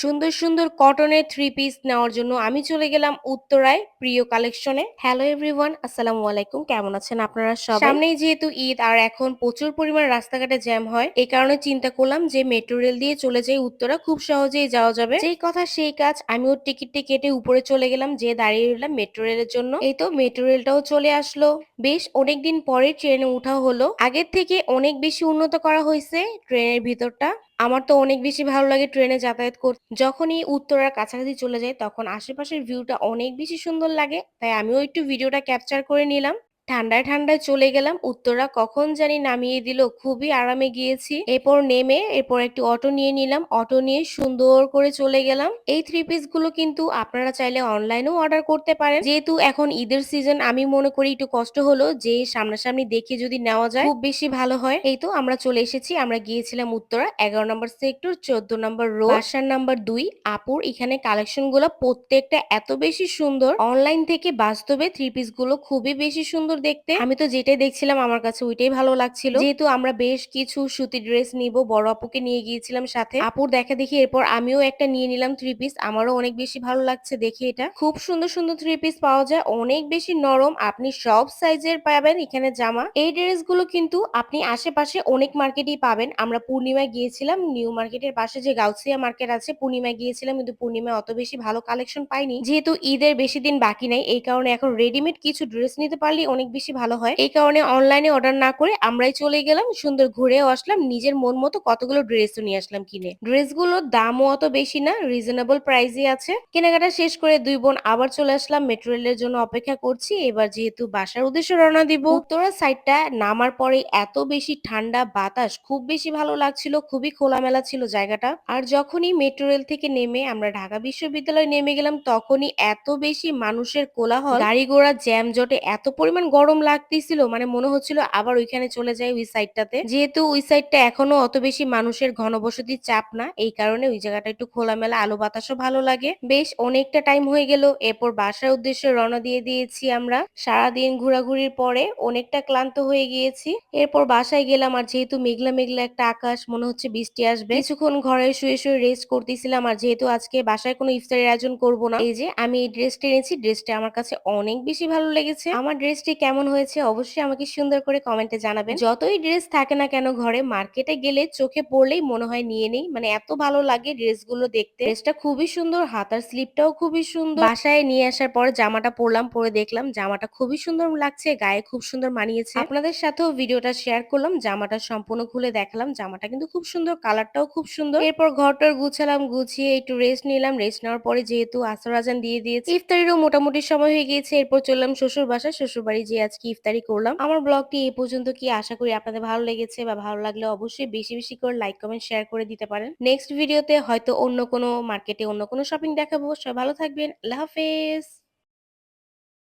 সুন্দর, সুন্দর কটনের থ্রি পিস নেওয়ার জন্য আমি চলে গেলাম উত্তরায় প্রিয় কালেকশনে। হ্যালো এভরিওয়ান, আসসালামু আলাইকুম। কেমন আছেন আপনারা সবাই? সামনেই যেহেতু ঈদ আর এখন প্রচুর পরিমাণ রাস্তাঘাটে জ্যাম হয়। এই কারণে চিন্তা করলাম যে মেট্রো রেল দিয়ে চলে যাই উত্তরা খুব সহজেই যাওয়া যাবে। সেই কথা সেই কাজ আমিও টিকিটটি কেটে উপরে চলে গেলাম যে দাঁড়িয়ে রইলাম মেট্রো রেলের জন্য। এই তো মেট্রো রেলটাও চলে আসলো। বেশ অনেকদিন পরে ট্রেনে উঠা হলো। আগের থেকে অনেক বেশি উন্নত করা হয়েছে ট্রেনের ভিতরটা। আমার তো অনেক বেশি ভালো লাগে ট্রেনে যাতায়াত করতে। যখনই উত্তরার কাছাকাছি চলে যাই, তখন আশেপাশের ভিউটা অনেক বেশি সুন্দর লাগে। তাই আমিও একটু ভিডিওটা ক্যাপচার করে নিলাম। ঠান্ডায় ঠান্ডায় চলে গেলাম। উত্তরা কখন জানি নামিয়ে দিল, খুবই আরামে গিয়েছি। এরপর নেমে এরপর একটি অটো নিয়ে নিলাম। অটো নিয়ে সুন্দর করে চলে গেলাম। এই থ্রি পিসগুলো কিন্তু আপনারা চাইলে অনলাইনেও অর্ডার করতে পারেন। যেহেতু এখন ঈদের সিজন আমি মনে করি একটু কষ্ট হলো যে সামনাসামনি দেখে যদি নেওয়া যায়, খুব বেশি ভালো হয়। এই তো আমরা চলে এসেছি। আমরা গিয়েছিলাম উত্তরা, এগারো নম্বর সেক্টর চোদ্দ নম্বর রো বাসার নাম্বার দুই। আপুর এখানে কালেকশনগুলো প্রত্যেকটা এত বেশি সুন্দর। অনলাইন থেকে বাস্তবে থ্রি পিসগুলো খুবই বেশি সুন্দর সুন্দর দেখতে। আমি তো যেটাই দেখছিলাম আমার কাছে ওইটাই ভালো লাগছিল। যেহেতু আমরা বেশ কিছু সুতি ড্রেস নিব বড় আপুকে নিয়ে গিয়েছিলাম সাথে। আপুর দেখা দেখি এরপর আমিও একটা নিয়ে নিলাম থ্রি পিস আমারও অনেক বেশি ভালো লাগছে দেখে এটা। খুব সুন্দর সুন্দর থ্রি পিস পাওয়া যায়। অনেক বেশি নরম। আপনি সব সাইজের পাবেন এখানে জামা। এই ড্রেসগুলো কিন্তু আপনি আশেপাশে অনেক মার্কেটেই পাবেন। আমরা পূর্ণিমায় গিয়েছিলাম নিউ মার্কেটের পাশে যে গাউসিয়া মার্কেট আছে পূর্ণিমায় গিয়েছিলাম কিন্তু পূর্ণিমায় অত বেশি ভালো কালেকশন পাইনি। যেহেতু ঈদের বেশি দিন বাকি নাই এই কারণে এখন রেডিমেড কিছু ড্রেস নিতে পারলে অনেক অনেক বেশি ভালো হয়। এই কারণে অনলাইনে অর্ডার না করে আমরাই চলে গেলাম, সুন্দর ঘুরেও আসলাম, নিজের মন মতো কতগুলো ড্রেসও নিয়ে আসলাম কিনে। ড্রেসগুলোর দামও অত বেশি না রিজনেবল প্রাইসই আছে। কেনাকাটা শেষ করে দুই বোন আবার চলে আসলাম মেট্রো রেলের জন্য অপেক্ষা করছি। এবার যেহেতু বাসার উদ্দেশ্যে রওনা দিব, উত্তরা সাইডটা নামার পরে এত বেশি ঠান্ডা বাতাস, খুব বেশি ভালো লাগছিল, খুবই খোলামেলা ছিল জায়গাটা। আর যখনই মেট্রো রেল থেকে নেমে আমরা ঢাকা বিশ্ববিদ্যালয়ে নেমে গেলাম, তখনই এত বেশি মানুষের কোলাহল গাড়ি ঘোড়া জ্যাম জটে এত পরিমাণ গরম লাগতেছিল মানে মনে হচ্ছিল আবার ওইখানে চলে যাই ওই সাইডটাতে যেহেতু ওই সাইডটা এখনও অত বেশি মানুষের ঘনবসতির চাপ না, এই কারণে ওই জায়গাটা একটু খোলামেলা, আলো বাতাসও ভালো লাগে। বেশ, অনেকটা টাইম হয়ে গেল, এরপর বাসার উদ্দেশ্যে রওনা দিয়ে দিয়েছি আমরা। সারাদিন ঘোরাঘুরির পরে অনেকটা ক্লান্ত হয়ে গিয়েছি। এরপর বাসায় গেলাম আর যেহেতু মেঘলা মেঘলা একটা আকাশ, মনে হচ্ছে বৃষ্টি আসবে। কিছুক্ষণ ঘরে শুয়ে শুয়ে রেস্ট করতেছিলাম আর যেহেতু আজকে বাসায় কোনো ইফতারের আয়োজন করব না, এই যে আমি এই ড্রেসটা এনেছি ড্রেসটা আমার কাছে অনেক বেশি ভালো লেগেছে। আমার ড্রেসটি কেমন হয়েছে অবশ্যই আমাকে সুন্দর করে কমেন্টে জানাবেন। যতই ড্রেস থাকে না কেন ঘরে মার্কেটে গেলে চোখে পড়লেই মনে হয় নিয়ে নেই। মানে এত ভালো লাগে ড্রেসগুলো দেখতে। ড্রেসটা খুবই সুন্দর হাতার স্লিপটাও খুবই সুন্দর। বাসায় নিয়ে আসার পর জামাটা পরলাম, পরে দেখলাম জামাটা খুবই সুন্দর লাগছে, গায়ে খুব সুন্দর মানিয়েছে। আপনাদের সাথেও ভিডিওটা শেয়ার করলাম, জামাটা সম্পূর্ণ খুলে দেখালাম, জামাটা কিন্তু খুব সুন্দর কালারটাও খুব সুন্দর। এরপর ঘরটার গুছালাম, গুছিয়ে একটু রেস্ট নিলাম রেস্ট নেওয়ার পরে যেহেতু আসর আজান দিয়ে দিয়েছে। ইফতারিরও মোটামুটি সময় হয়ে গিয়েছে, এরপর চললাম শ্বশুর বাসা শ্বশুর বাড়ি যে আজকে ইফতারি করলাম। আমার ব্লগটি এই পর্যন্ত কি? আশা করি আপনাদের ভালো লেগেছে বা ভালো লাগলে অবশ্যই বেশি বেশি করে লাইক কমেন্ট শেয়ার করে দিতে পারেন। নেক্সট ভিডিওতে হয়তো অন্য কোনো মার্কেটে অন্য কোনো শপিং দেখাবো। সবাই ভালো থাকবেন। আল্লাহ হাফেজ।